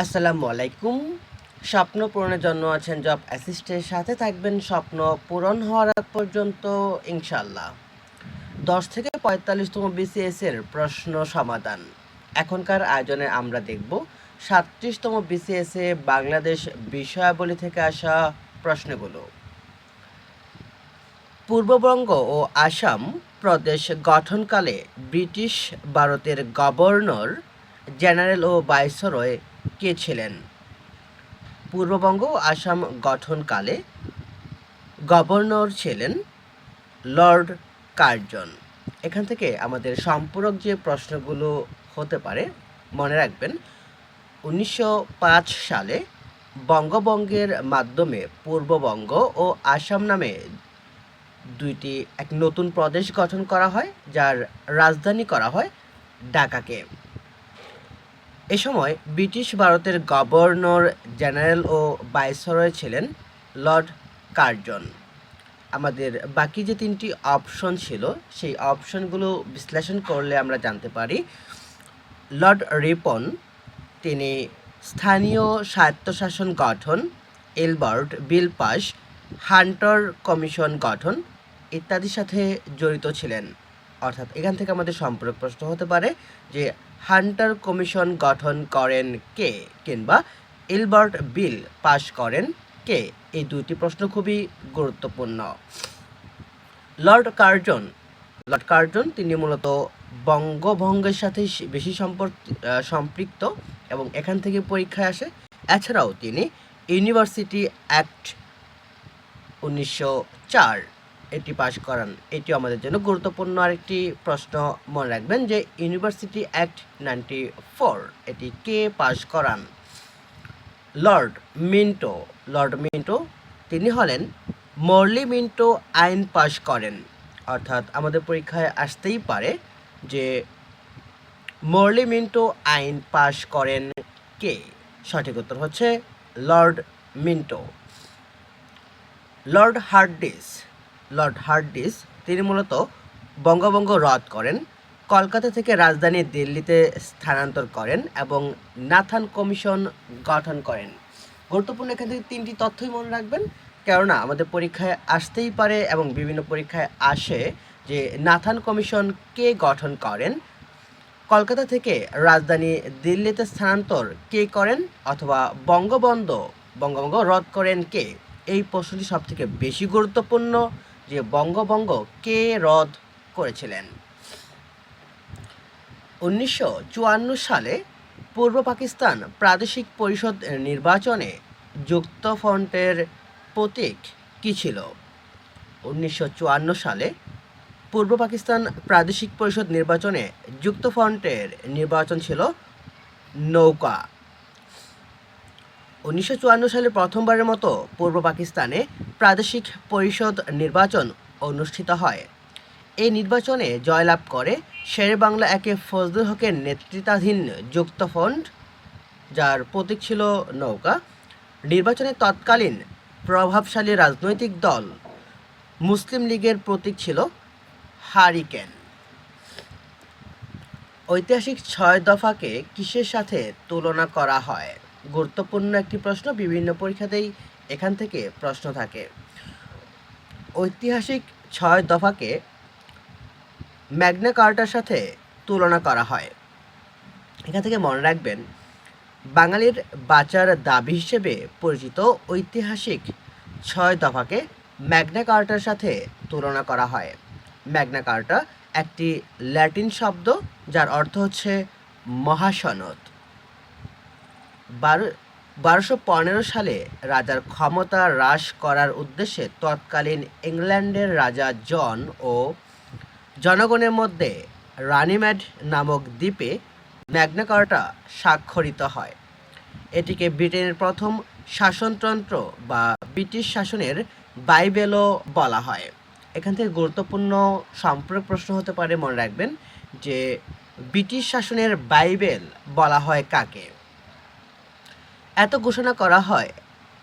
আসসালামু আলাইকুম। স্বপ্ন পূরণের জন্য আছেন জব অ্যাসিস্টের সাথে থাকবেন স্বপ্ন পূরণ হওয়ার আগ পর্যন্ত ইনশাল্লাহ দশ থেকে পঁয়তাল্লিশতম বিসিএস এর প্রশ্ন সমাধান। এখনকার আয়োজনে আমরা দেখব সাতত্রিশতম বিসিএস এ বাংলাদেশ বিষয়াবলী থেকে আসা প্রশ্নগুলো। পূর্ববঙ্গ ও আসাম প্রদেশ গঠনকালে ব্রিটিশ ভারতের গভর্নর জেনারেল ও ভাইসরয় কে ছিলেন পূর্ববঙ্গ আসাম গঠনকালে গভর্নর ছিলেন লর্ড কার্জন। এখান থেকে আমাদের সম্পূরক যে প্রশ্নগুলো হতে পারে, মনে রাখবেন, উনিশশো পাঁচ সালে বঙ্গবঙ্গের মাধ্যমে পূর্ববঙ্গ ও আসাম নামে দুইটি এক নতুন প্রদেশ গঠন করা হয়, যার রাজধানী করা হয় ঢাকাকে। এ সময় ব্রিটিশ ভারতের গভর্নর জেনারেল ও ভাইসরয় ছিলেন লর্ড কার্জন। আমাদের বাকি যে তিনটি অপশন ছিল, সেই অপশনগুলো বিশ্লেষণ করলে আমরা জানতে পারি। লর্ড রিপন, তিনি স্থানীয় স্বায়ত্তশাসন গঠন, Ilbert bill pass Hunter commission গঠন ইত্যাদির সাথে জড়িত ছিলেন। অর্থাৎ এখান থেকে আমাদের সম্পর্ক প্রশ্ন হতে পারে যে হান্টার কমিশন গঠন করেন কে কিংবা এলবার্ট বিল পাশ করেন কে? এই দুটি প্রশ্ন খুবই গুরুত্বপূর্ণ। লর্ড কার্জন লর্ড কার্জন তিনি মূলত বঙ্গভঙ্গের সাথে বেশি সম্পর্ক সম্পৃক্ত এবং এখান থেকে পরীক্ষায় আসে। এছাড়াও তিনি ইউনিভার্সিটি অ্যাক্ট উনিশশো চার এটি পাশ করান। এটি আমাদের জন্য গুরুত্বপূর্ণ আরেকটি প্রশ্ন মনে রাখবেন যে ইউনিভার্সিটি অ্যাক্ট নাইনটি ফোর এটি কে পাশ করান? লর্ড মিন্টো লর্ড মিন্টো তিনি হলেন মর্লি মিন্টো আইন পাশ করেন। অর্থাৎ আমাদের পরীক্ষায় আসতেই পারে যে মর্লি মিন্টো আইন পাশ করেন কে? সঠিক উত্তর হচ্ছে lord Minto lord Hardinge lord Hardinge, তিনি মূলত বঙ্গভঙ্গ রদ করেন, কলকাতা থেকে রাজধানী দিল্লিতে স্থানান্তর করেন এবং নাথান কমিশন গঠন করেন। গুরুত্বপূর্ণ এখান থেকে তিনটি তথ্যই মনে রাখবেন। কেননা, আমাদের পরীক্ষায় আসতেই পারে এবং বিভিন্ন পরীক্ষায় আসে যে নাথান কমিশন কে গঠন করেন, কলকাতা থেকে রাজধানী দিল্লিতে স্থানান্তর কে করেন অথবা বঙ্গবন্ধ, বঙ্গভঙ্গ রদ করেন কে? এই প্রশ্নটি সব থেকে বেশি গুরুত্বপূর্ণ। যে বঙ্গভঙ্গ কে রদ করেছিলেন? উনিশশো চুয়ান্ন সালে পূর্ব পাকিস্তান প্রাদেশিক পরিষদ নির্বাচনে যুক্তফ্রন্টের প্রতীক কী ছিল? উনিশশো চুয়ান্ন সালে পূর্ব পাকিস্তান প্রাদেশিক পরিষদ নির্বাচনে যুক্তফ্রন্টের নির্বাচন ছিল নৌকা। উনিশশো চুয়ান্ন সালে প্রথমবারের মতো পূর্ব পাকিস্তানে প্রাদেশিক পরিষদ নির্বাচন অনুষ্ঠিত হয়। এই নির্বাচনে জয়লাভ করে শের বাংলা একে ফজলুল হকের নেতৃত্বাধীন যুক্তফ্রন্ট যার প্রতীক ছিল নৌকা। নির্বাচনে তৎকালীন প্রভাবশালী রাজনৈতিক দল মুসলিম লীগের প্রতীক ছিল হারিকেন। ঐতিহাসিক ছয় দফাকে কিসের সাথে তুলনা করা হয়? গুরুত্বপূর্ণ একটি প্রশ্ন বিভিন্ন পরীক্ষাতেই এখান থেকে প্রশ্ন থাকে। ঐতিহাসিক ছয় দফাকে ম্যাগনা কার্টার সাথে তুলনা করা হয়। এখান থেকে মনে রাখবেন, বাঙালির বাঁচার দাবি হিসেবে পরিচিত ঐতিহাসিক ছয় দফাকে ম্যাগনা কার্টার সাথে তুলনা করা হয়। ম্যাগনা কার্টা একটি ল্যাটিন শব্দ যার অর্থ হচ্ছে মহাসনদ। বারো, বারোশো পনেরো সালে রাজার ক্ষমতা হ্রাস করার উদ্দেশ্যে তৎকালীন ইংল্যান্ডের রাজা জন ও জনগণের মধ্যে রানিম্যাড নামক দ্বীপে ম্যাগনা কার্টা স্বাক্ষরিত হয়। এটিকে ব্রিটেনের প্রথম শাসনতন্ত্র বা ব্রিটিশ শাসনের বাইবেলও বলা হয়। এখান থেকে গুরুত্বপূর্ণ সম্পর্ক প্রশ্ন হতে পারে, মনে রাখবেন যে ব্রিটিশ শাসনের বাইবেল বলা হয় কাকে? এত ঘোষণা করা হয়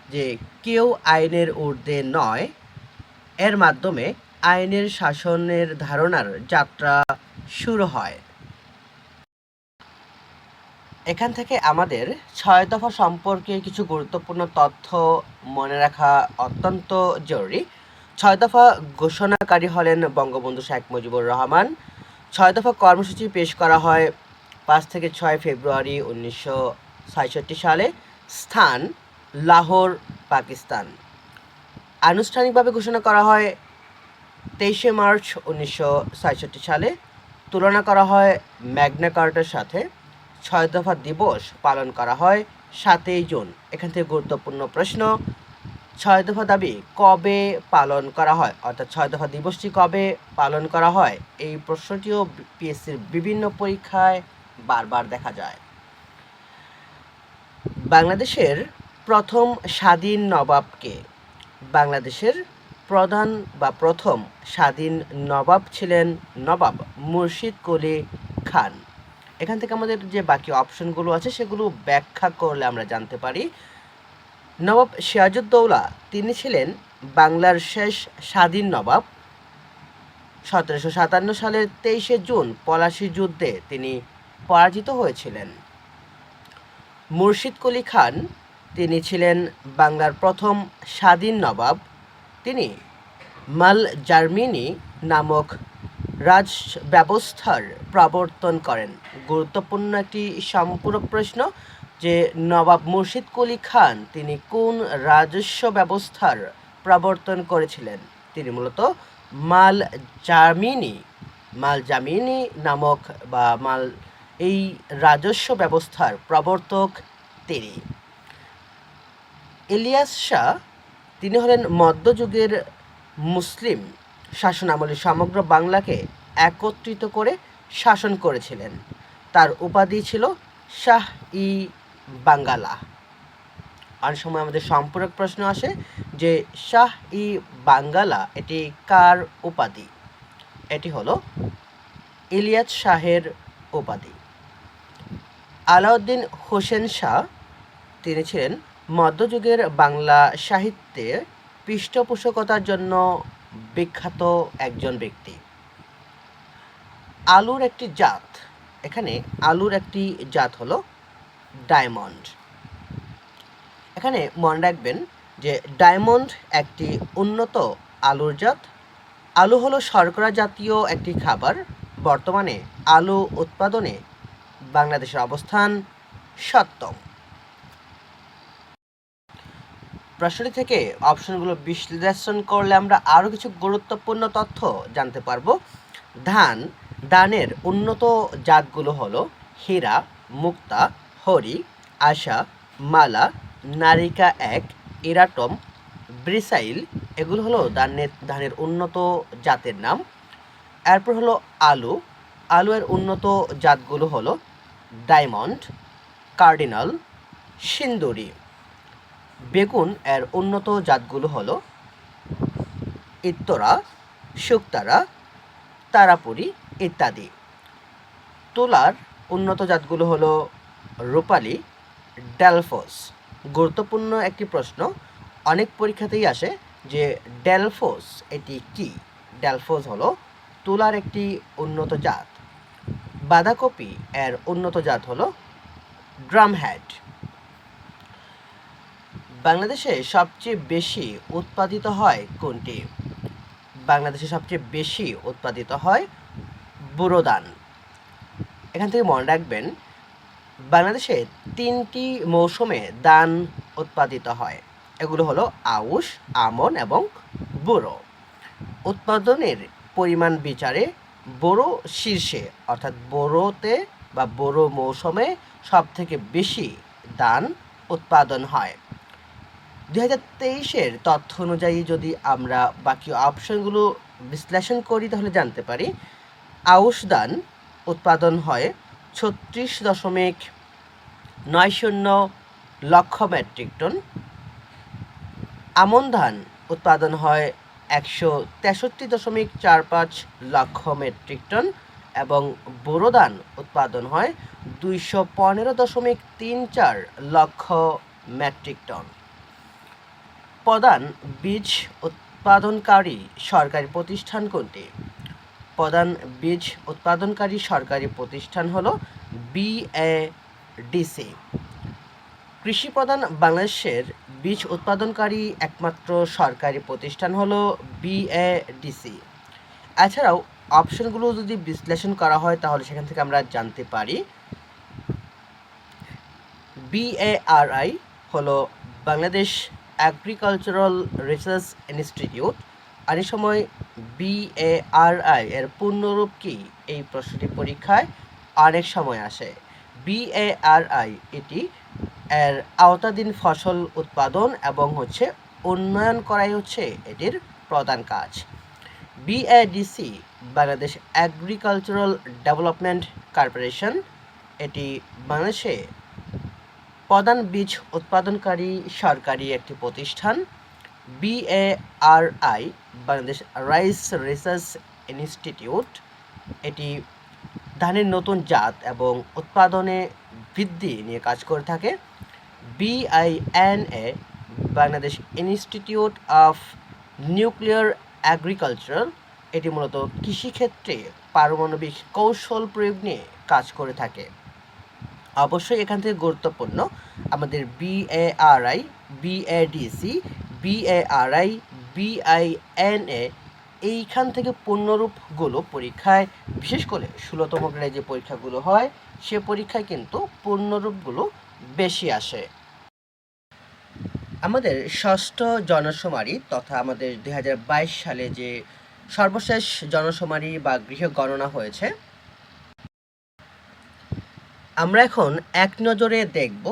যে কেউ আইনের ঊর্ধ্বে নয়, এর মাধ্যমে আইনের শাসনের ধারণার যাত্রা শুরু হয়। এখান থেকে আমাদের ছয় দফা সম্পর্কে কিছু গুরুত্বপূর্ণ তথ্য মনে রাখা অত্যন্ত জরুরি। ছয় দফা ঘোষণাকারী হলেন বঙ্গবন্ধু শেখ মুজিবুর রহমান। ছয় দফা কর্মসূচি পেশ করা হয় পাঁচ থেকে ছয় ফেব্রুয়ারি উনিশশো সালে। স্থান লাহোর, পাকিস্তান। আনুষ্ঠানিকভাবে ঘোষণা করা হয় তেইশে মার্চ উনিশশো সালে। তুলনা করা হয় ম্যাগনা কার্টার সাথে। ছয় দফা দিবস পালন করা হয় সাতই জুন। এখান থেকে গুরুত্বপূর্ণ প্রশ্ন, ছয় দফা দাবি কবে পালন করা হয়? অর্থাৎ ছয় দফা দিবসটি কবে পালন করা হয়? এই প্রশ্নটিও পিএসসির বিভিন্ন পরীক্ষায় বারবার দেখা যায়। বাংলাদেশের প্রথম স্বাধীন নবাবকে। বাংলাদেশের প্রধান বা প্রথম স্বাধীন নবাব ছিলেন নবাব মুর্শিদ কলি খান। এখান থেকে আমাদের যে বাকি অপশনগুলো আছে, সেগুলো ব্যাখ্যা করলে আমরা জানতে পারি। নবাব সিরাজউদ্দৌলা, তিনি ছিলেন বাংলার শেষ স্বাধীন নবাব। সতেরোশো সাতান্ন সালের তেইশে জুন পলাশী যুদ্ধে তিনি পরাজিত হয়েছিলেন। মুর্শিদ কুলি খান, তিনি ছিলেন বাংলার প্রথম স্বাধীন নবাব। তিনি মাল জার্মিনি নামক রাজ ব্যবস্থার প্রবর্তন করেন। গুরুত্বপূর্ণ একটি সম্পূরক প্রশ্ন যে, নবাব মুর্শিদ কুলি খান তিনি কোন রাজস্ব ব্যবস্থার প্রবর্তন করেছিলেন? তিনি মূলত মাল জামিনী মাল জামিনী নামক বা মাল এই রাজস্ব ব্যবস্থার প্রবর্তক তিনি। ইলিয়াস শাহ, তিনি হলেন মধ্যযুগের মুসলিম শাসনামলে সমগ্র বাংলাকে একত্রিত করে শাসন করেছিলেন। তার উপাধি ছিল শাহ ই বাঙ্গালা। অনেক সময় আমাদের সম্পূরক প্রশ্ন আসে যে শাহ ই বাঙ্গালা এটি কার উপাধি? এটি হলো ইলিয়াস শাহের উপাধি। আলাউদ্দিন হোসেন শাহ, তিনি ছিলেন মধ্যযুগের বাংলা সাহিত্যে পৃষ্ঠপোষকতার জন্য বিখ্যাত একজন ব্যক্তি। আলুর একটি জাত, এখানে আলুর একটি জাত হলো ডায়মন্ড। এখানে মনে রাখবেন যে ডায়মন্ড একটি উন্নত আলুর জাত। আলু হলো শর্করা জাতীয় একটি খাবার। বর্তমানে আলু উৎপাদনে বাংলাদেশের অবস্থান সপ্তম। প্রশ্নটি থেকে অপশনগুলো বিশ্লেষণ করলে আমরা আরও কিছু গুরুত্বপূর্ণ তথ্য জানতে পারব। ধান, ধানের উন্নত জাতগুলো হলো হীরা, মুক্তা, হরি আশা মালা, নারিকা এক ইরাটম ব্রিসাইল, এগুলো হলো ধানের ধানের উন্নত জাতের নাম। এরপর হলো আলু। আলু এর উন্নত জাতগুলো হলো ডায়মন্ড, কার্ডিনাল, সিন্দুরি। বেগুন এর উন্নত জাতগুলো হলো ইত্তরা, শুক্তারা, তারাপুরি ইত্যাদি। তুলার উন্নত জাতগুলো হলো রূপালি, ডেলফোস। গুরুত্বপূর্ণ একটি প্রশ্ন, অনেক পরীক্ষাতেই আসে যে ডেলফোস এটি কি? ডেলফোস হলো তুলার একটি উন্নত জাত। বাঁধাকপি এর উন্নত জাত হলো ড্রামহ্যাড। বাংলাদেশে সবচেয়ে বেশি উৎপাদিত হয় কোনটি? বাংলাদেশে সবচেয়ে বেশি উৎপাদিত হয় বুরোদান। এখান থেকে মনে রাখবেন, বাংলাদেশে তিনটি মৌসুমে দান উৎপাদিত হয়। এগুলো হলো আউশ, আমন এবং বোরো। উৎপাদনের পরিমাণ বিচারে বোরো শীর্ষে, অর্থাৎ বোরোতে বা বোরো মৌসুমে সব থেকে বেশি ধান উৎপাদন হয়। দু হাজার তেইশের তথ্য অনুযায়ী যদি আমরা বাকি অপশনগুলো বিশ্লেষণ করি, তাহলে জানতে পারি আউশ ধান উৎপাদন হয় ছত্রিশ দশমিক নয় শূন্য লক্ষ মেট্রিক টন। আমন ধান উৎপাদন হয় একশো তেষট্টি দশমিক চার পাঁচ লক্ষ মেট্রিক টন এবং বোরো ধান উৎপাদন হয় দুইশো পনেরো দশমিক তিন চার লক্ষ মেট্রিক টন। প্রধান বীজ উৎপাদনকারী সরকারি প্রতিষ্ঠান কোনটি? প্রধান বীজ উৎপাদনকারী সরকারি প্রতিষ্ঠান হলো বি এ ডিসি কৃষি প্রধান বাংলাদেশের বীজ উৎপাদনকারী একমাত্র সরকারি প্রতিষ্ঠান হলো বিএডিসি এছাড়াও অপশনগুলো যদি বিশ্লেষণ করা হয়, তাহলে সেখান থেকে আমরা জানতে পারি বিএআরআই হলো বাংলাদেশ অ্যাগ্রিকালচারাল রিসার্চ ইনস্টিটিউট আর এই সময় বিএআরআই এর পূর্ণরূপ কি? এই প্রশ্নটি পরীক্ষায় অনেক সময় আসে। বিএআরআই এটি এর আওতাধীন ফসল উৎপাদন এবং হচ্ছে উন্নয়ন করাই হচ্ছে এটির প্রধান কাজ। BADC Bangladesh agricultural development corporation এটি বাংলাদেশে প্রধান বীজ উৎপাদনকারী সরকারি একটি প্রতিষ্ঠান। BARI Bangladesh rice research institute এটি ধানের নতুন জাত এবং উৎপাদনে বৃদ্ধি নিয়ে কাজ করে থাকে। BINA Bangladesh institute of nuclear agriculture এটি মূলত কৃষিক্ষেত্রে পারমাণবিক কৌশল প্রয়োগ নিয়ে কাজ করে থাকে। অবশ্যই এখান থেকে গুরুত্বপূর্ণ, আমাদের বিএআরআই বিএডিসি বিএআরআই বিআইএনএ এইখান থেকে পূর্ণরূপগুলো পরীক্ষায়, বিশেষ করে ষোলোতম গ্রেডে যে পরীক্ষাগুলো হয়, সে পরীক্ষায় কিন্তু পূর্ণরূপগুলো বেশি আসে। আমাদের ষষ্ঠ জনশুমারি তথা আমাদের দুই হাজার বাইশ সালে যে সর্বশেষ জনশুমারি বা গৃহ গণনা হয়েছে, আমরা এখন এক নজরে দেখব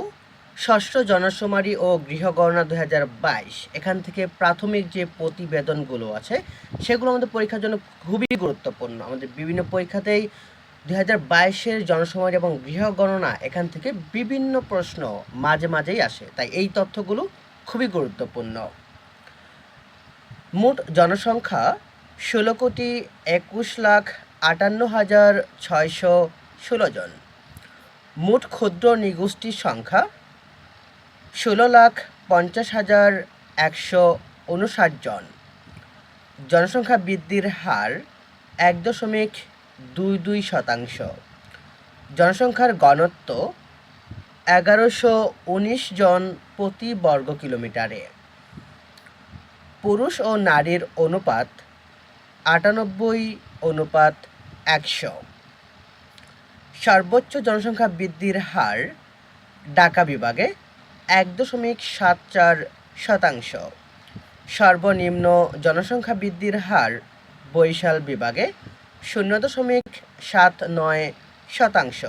ষষ্ঠ জনশুমারি ও গৃহগণনা দুই হাজার বাইশ। এখান থেকে প্রাথমিক যে প্রতিবেদনগুলো আছে, সেগুলো আমাদের পরীক্ষার জন্য খুবই গুরুত্বপূর্ণ। আমাদের বিভিন্ন পরীক্ষাতেই দুই হাজার বাইশের জনশুমারি এবং গৃহগণনা এখান থেকে বিভিন্ন প্রশ্ন মাঝে মাঝেই আসে। তাই এই তথ্যগুলো খুবই গুরুত্বপূর্ণ। মোট জনসংখ্যা ষোলো কোটি একুশ লাখ আটান্ন হাজার ছয়শো ষোলো জন। মোট ক্ষুদ্র নিগোষ্ঠীর সংখ্যা ষোলো লাখ পঞ্চাশ হাজার একশো উনষাট জন। জনসংখ্যা বৃদ্ধির হার এক দশমিক দুই দুই শতাংশ। জনসংখ্যার ঘনত্ব এগারোশো উনিশ জন প্রতি বর্গ কিলোমিটারে। পুরুষ ও নারীর অনুপাত আটানব্বই অনুপাত একশো। সর্বোচ্চ জনসংখ্যা বৃদ্ধির হার ঢাকা বিভাগে এক দশমিক সাত চার শতাংশ। সর্বনিম্ন জনসংখ্যা বৃদ্ধির হার বরিশাল বিভাগে শূন্য দশমিক সাত নয় শতাংশ।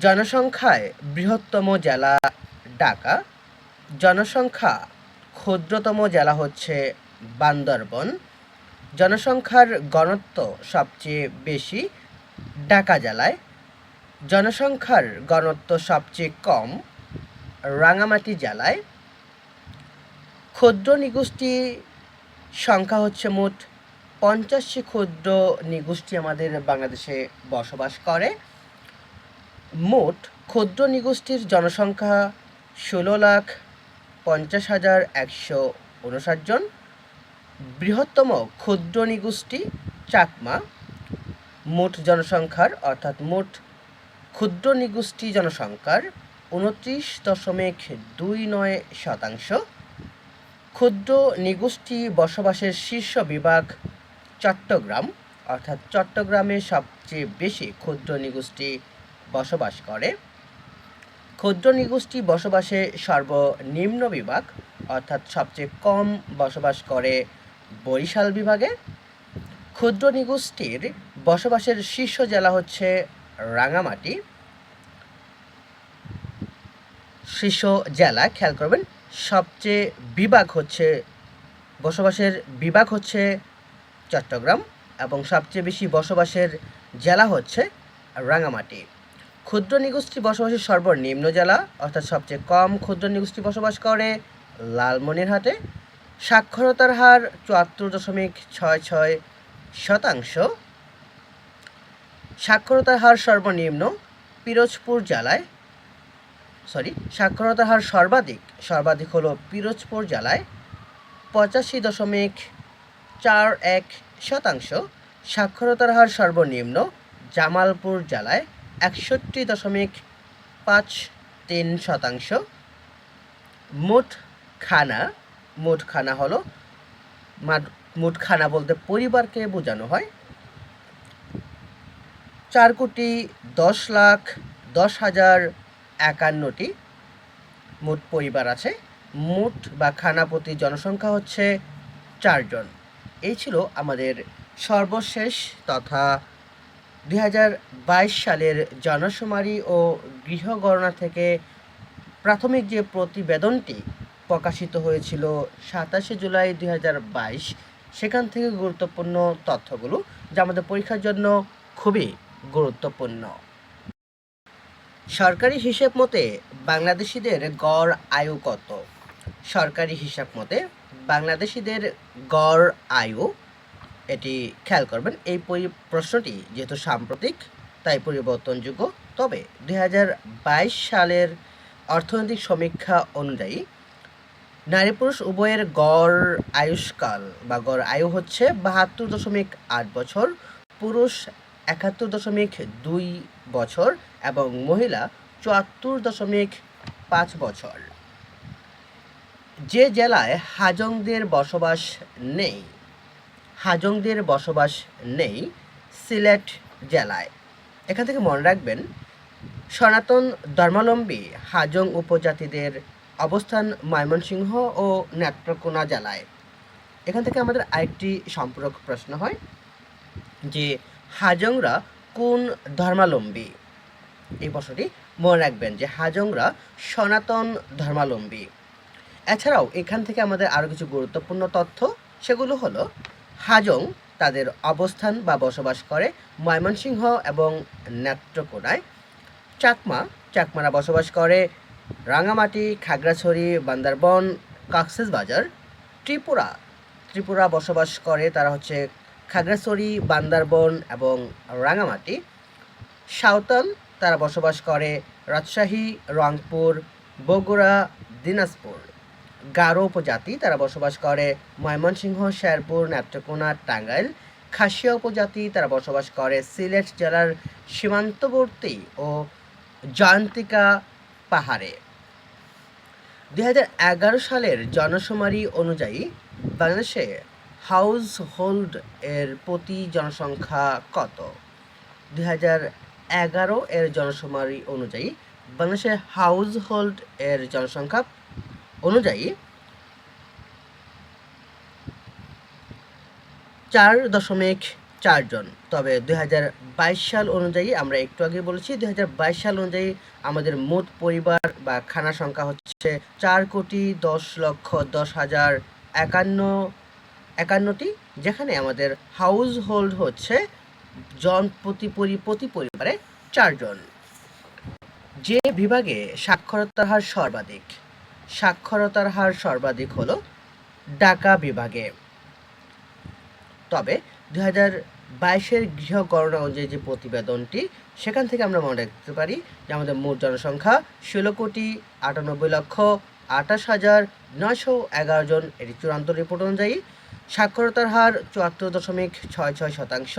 জনসংখ্যায় বৃহত্তম জেলা ঢাকা। জনসংখ্যা ক্ষুদ্রতম জেলা হচ্ছে বান্দরবন। জনসংখ্যার ঘনত্ব সবচেয়ে বেশি ঢাকা জেলায়। জনসংখ্যার ঘনত্ব সবচেয়ে কম রাঙামাটি জেলায়। ক্ষুদ্র নিগোষ্ঠী সংখ্যা হচ্ছে মোট পঞ্চাশটি ক্ষুদ্র নিগোষ্ঠী আমাদের বাংলাদেশে বসবাস করে। মোট ক্ষুদ্র নিগোষ্ঠীর জনসংখ্যা ষোলো লাখ পঞ্চাশ হাজার একশো উনষাট জন। বৃহত্তম ক্ষুদ্র নিগোষ্ঠী চাকমা। মোট জনসংখ্যার, অর্থাৎ মোট ক্ষুদ্র নিগোষ্ঠী জনসংখ্যার উনত্রিশ দশমিক দুই নয় শতাংশ। ক্ষুদ্র নিগোষ্ঠী বসবাসের শীর্ষ বিভাগ চট্টগ্রাম, অর্থাৎ চট্টগ্রামে সবচেয়ে বেশি ক্ষুদ্র নিগোষ্ঠী বসবাস করে। ক্ষুদ্র নিগোষ্ঠী বসবাসে সর্বনিম্ন বিভাগ, অর্থাৎ সবচেয়ে কম বসবাস করে বরিশাল বিভাগে। ক্ষুদ্র নিগোষ্ঠীর বসবাসের শীর্ষ জেলা হচ্ছে রাঙামাটি। শীর্ষ জেলা, খেয়াল করবেন, সবচেয়ে বিভাগ হচ্ছে, বসবাসের বিভাগ হচ্ছে চট্টগ্রাম এবং সবচেয়ে বেশি বসবাসের জেলা হচ্ছে রাঙামাটি। ক্ষুদ্র নিগোষ্ঠী বসবাসের সর্বনিম্ন জেলা, অর্থাৎ সবচেয়ে কম ক্ষুদ্র নিগোষ্ঠী বসবাস করে লালমনিরহাটে। সাক্ষরতার হার চুয়াত্তর দশমিক ছয় ছয় শতাংশ। সাক্ষরতার হার সর্বনিম্ন পিরোজপুর জেলায় সরি সাক্ষরতার হার সর্বাধিক সর্বাধিক হলো পিরোজপুর জেলায় পঁচাশি দশমিক চার এক শতাংশ। সাক্ষরতার হার সর্বনিম্ন জামালপুর জেলায় একষট্টি দশমিক পাঁচ তিন শতাংশ। মোট খানা মোট খানা হলো মাট- মোট খানা বলতে পরিবারকে বোঝানো হয়। চার কোটি দশ লাখ দশ হাজার একান্নটি মোট পরিবার আছে। মোট বা খানা প্রতি জনসংখ্যা হচ্ছে চারজন। এই ছিল আমাদের সর্বশেষ তথা দু হাজার বাইশ সালের জনশুমারি ও গৃহগণনা থেকে প্রাথমিক যে প্রতিবেদনটি প্রকাশিত হয়েছিল সাতাশে জুলাই দু হাজার বাইশ, সেখান থেকে গুরুত্বপূর্ণ তথ্যগুলো যা আমাদের পরীক্ষার জন্য খুবই গুরুত্বপূর্ণ। সরকারি হিসেব মতে বাংলাদেশিদের গড় আয়ু কত? সরকারি হিসাব মতে বাংলাদেশিদের গড় আয়ু এটি খেয়াল করবেন, এই পরি- প্রশ্নটি যেহেতু সাম্প্রতিক, তাই পরিবর্তনযোগ্য। তবে দুই হাজার বাইশ সালের অর্থনৈতিক সমীক্ষা অনুযায়ী নারী পুরুষ উভয়ের গড় আয়ুষ্কাল বা গড় আয়ু হচ্ছে বাহাত্তর দশমিক আট বছর, পুরুষ একাত্তর দশমিক দুই বছর এবং মহিলা চুয়াত্তর দশমিক পাঁচ বছর। যে জেলায় হাজংদের বসবাস নেই হাজংদের বসবাস নেই সিলেট জেলায়। এখান থেকে মনে রাখবেন, সনাতন ধর্মাবলম্বী হাজং উপজাতিদের অবস্থান ময়মনসিংহ ও নেত্রকোনা জেলায়। এখান থেকে আমাদের আরেকটি সম্পূরক প্রশ্ন হয় যে, হাজংরা কোন ধর্মাবলম্বী? এই প্রশ্নটি মনে রাখবেন যে, হাজংরা সনাতন ধর্মাবলম্বী। এছাড়াও এখান থেকে আমাদের আরও কিছু গুরুত্বপূর্ণ তথ্য, সেগুলো হলো হাজং তাদের অবস্থান বা বসবাস করে ময়মনসিংহ এবং নেত্রকোনায়। চাকমা, চাকমারা বসবাস করে রাঙামাটি, খাগড়াছড়ি, বান্দরবন বাজার ত্রিপুরা। ত্রিপুরা বসবাস করে তারা হচ্ছে খাগড়াছড়ি, বান্দরবন এবং রাঙামাটি। সাঁওতাল তারা বসবাস করে রাজশাহী, রংপুর, বগুড়া, দিনাজপুর। গারো উপজাতি। তারা বসবাস করে ময়মনসিংহ, শেরপুর, নেত্রকোনা, টাঙ্গাইল। খাসিয়া উপজাতি, তারা বসবাস করে সিলেট জেলার সীমান্তবর্তী ও জয়ন্তিকা পাহাড়ে। দুই হাজার এগারো সালের জনশুমারি অনুযায়ী বাংলাদেশে হাউস হোল্ড এর প্রতি জনসংখ্যা কত? দুই এর জনশুমারি অনুযায়ী বাংলাদেশে হাউস হোল্ড এর জনসংখ্যা অনুযায়ী চার দশমিক চারজন তবে দু হাজার বাইশ সাল অনুযায়ী আমরা একটু আগে বলেছি দু হাজার বাইশ সাল অনুযায়ী আমাদের মোট পরিবার বা খানা সংখ্যা হচ্ছে চার কোটি দশ লক্ষ দশ হাজার একান্ন, একান্নটি, যেখানে আমাদের হাউস হোল্ড হচ্ছে জন প্রতি পরি, প্রতি পরিবারে চারজন যে বিভাগে সাক্ষরতার হার সর্বাধিক। সাক্ষরতার হার সর্বাধিক হলো ঢাকা বিভাগে। তবে দু হাজার বাইশের গৃহ গণনা অনুযায়ী যে প্রতিবেদনটি, সেখান থেকে আমরা মনে রাখতে পারি যে আমাদের মোট জনসংখ্যা ষোলো কোটি আটানব্বই লক্ষ আঠাশ হাজার নয়শো এগারো জন। এটি চূড়ান্ত রিপোর্ট অনুযায়ী সাক্ষরতার হার চুয়াত্তর দশমিক ছয় ছয় শতাংশ।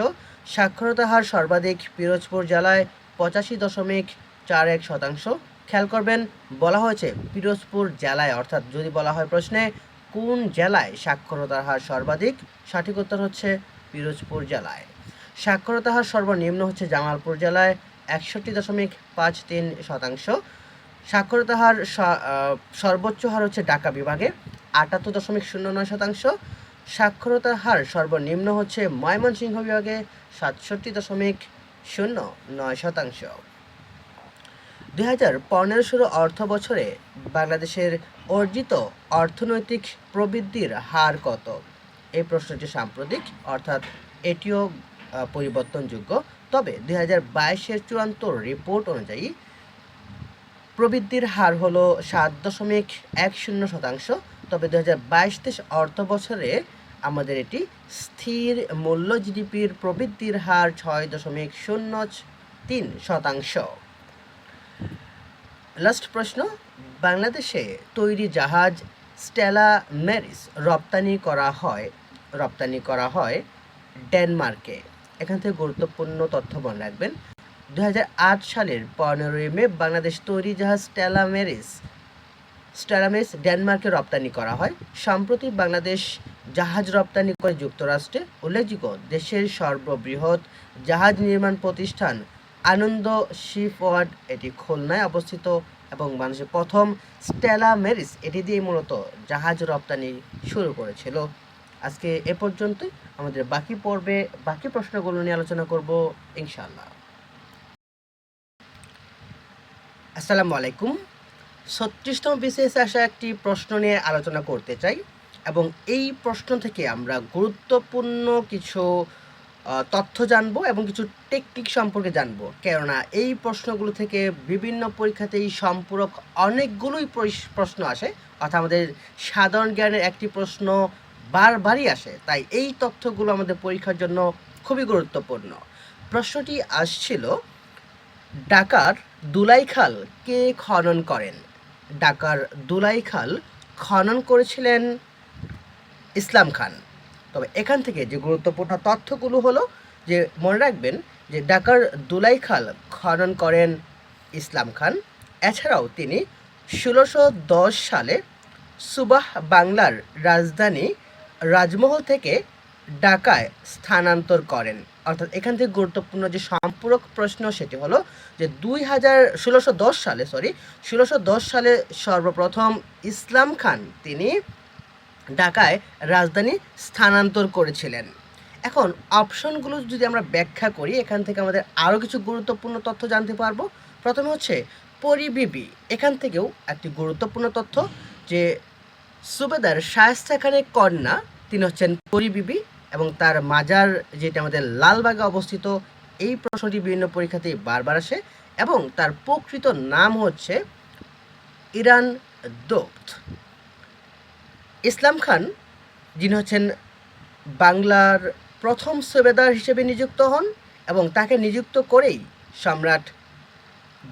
সাক্ষরতার হার সর্বাধিক পিরোজপুর জেলায় পঁচাশি দশমিক চার এক শতাংশ। খেয়াল করবেন, বলা হয়েছে পিরোজপুর জেলায়, অর্থাৎ যদি বলা হয় প্রশ্নে, কোন জেলায় সাক্ষরতার হার সর্বাধিক? সঠিক উত্তর হচ্ছে পিরোজপুর জেলায়। সাক্ষরতার হার সর্বনিম্ন হচ্ছে জামালপুর জেলায় একষট্টি দশমিক পাঁচ তিন শতাংশ। সাক্ষরতা হার সর্বোচ্চ হার হচ্ছে ঢাকা বিভাগে আটাত্তর দশমিক শূন্য নয় শতাংশ। সাক্ষরতার হার সর্বনিম্ন হচ্ছে ময়মনসিংহ বিভাগে সাতষট্টি দশমিক শূন্য নয় শতাংশ। দুই হাজার পনেরো ষোলো অর্থ বছরে বাংলাদেশের অর্জিত অর্থনৈতিক প্রবৃদ্ধির হার কত? এই প্রশ্নটি সাম্প্রতিক, অর্থাৎ এটিও পরিবর্তনযোগ্য। তবে দুই হাজার বাইশের চূড়ান্ত রিপোর্ট অনুযায়ী প্রবৃদ্ধির হার হল সাত দশমিক এক শূন্য শতাংশ। তবে দু হাজার বাইশ তেইশ অর্থ বছরে আমাদের এটি স্থির মূল্য জিডিপির প্রবৃদ্ধির হার ছয় দশমিক শূন্য তিন শতাংশ। লাস্ট প্রশ্ন, বাংলাদেশে তৈরি জাহাজ স্টেলা ম্যারিস রপ্তানি করা হয়, রপ্তানি করা হয় ডেনমার্কে। এখান থেকে গুরুত্বপূর্ণ তথ্য মনে রাখবেন। দু হাজার আট সালের পনেরোই মে বাংলাদেশ তৈরি জাহাজ স্টেলা মেরিস স্টেলামেরিস ডেনমার্কে রপ্তানি করা হয়। সম্প্রতি বাংলাদেশ জাহাজ রপ্তানি করে যুক্তরাষ্ট্রে উল্লেখযোগ্য দেশের সর্ববৃহৎ জাহাজ নির্মাণ প্রতিষ্ঠান আনন্দ শিপওয়ার্ড এটি খুলনায় অবস্থিত এবং বাংলাদেশের প্রথম স্টেলা মেরিস এটি দিয়ে মূলত জাহাজ রপ্তানি শুরু করেছিল। আজকে এ পর্যন্তই, আমাদের বাকি পর্বে বাকি প্রশ্নগুলো নিয়ে আলোচনা করব ইনশাআল্লাহ। আসসালামু আলাইকুম। ছত্রিশতম বিসিএস আসা একটি প্রশ্ন নিয়ে আলোচনা করতে চাই এবং এই প্রশ্ন থেকে আমরা গুরুত্বপূর্ণ কিছু তথ্য জানব এবং কিছু টেকনিক সম্পর্কে জানব। কেননা এই প্রশ্নগুলো থেকে বিভিন্ন পরীক্ষাতেই সম্পূরক অনেকগুলোই প্রশ্ন আসে, অর্থাৎ আমাদের সাধারণ জ্ঞানের একটি প্রশ্ন বারবারই আসে। তাই এই তথ্যগুলো আমাদের পরীক্ষার জন্য খুবই গুরুত্বপূর্ণ। প্রশ্নটি আসছিল, ডাকার দুলাইখাল কে খনন করেন? ডাকার দুলাইখাল খনন করেছিলেন ইসলাম খান। এখান থেকে যে গুরুত্বপূর্ণ তথ্যগুলো হলো যে মনে রাখবেন যে ঢাকার দুলাইখাল খনন করেন ইসলাম খান। এছাড়াও তিনি ষোলোশো দশ সালে সুবাহ বাংলার রাজধানী রাজমহল থেকে ঢাকায় স্থানান্তর করেন। অর্থাৎ এখান থেকে গুরুত্বপূর্ণ যে সম্পূরক প্রশ্ন সেটি হলো যে দুই হাজার, ষোলোশো দশ সালে সরি ষোলোশো দশ সালে সর্বপ্রথম ইসলাম খান তিনি ঢাকায় রাজধানী স্থানান্তর করেছিলেন। এখন অপশনগুলো যদি আমরা ব্যাখ্যা করি, এখান থেকে আমাদের আরও কিছু গুরুত্বপূর্ণ তথ্য জানতে পারব। প্রথমে হচ্ছে পরিবিবি এখান থেকেও একটি গুরুত্বপূর্ণ তথ্য যে সুবেদার শায়েস্তা খানের কন্যা, তিনি হচ্ছেন পরিবিবি এবং তার মাজার, যেটা আমাদের লালবাগে অবস্থিত, এই প্রশ্নটি বিভিন্ন পরীক্ষাতেই বারবার আসে এবং তার প্রকৃত নাম হচ্ছে ইরান দোক্ত। ইসলাম খান, যিনি হচ্ছেন বাংলার প্রথম সুবেদার হিসেবে নিযুক্ত হন এবং তাকে নিযুক্ত করেই সম্রাট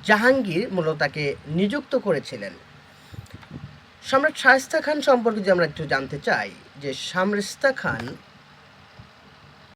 জাহাঙ্গীর মূলত তাকে নিযুক্ত করেছিলেন। সম্রাট শায়স্তা খান সম্পর্কে যে আমরা একটু জানতে চাই যে শামরিস্তা খান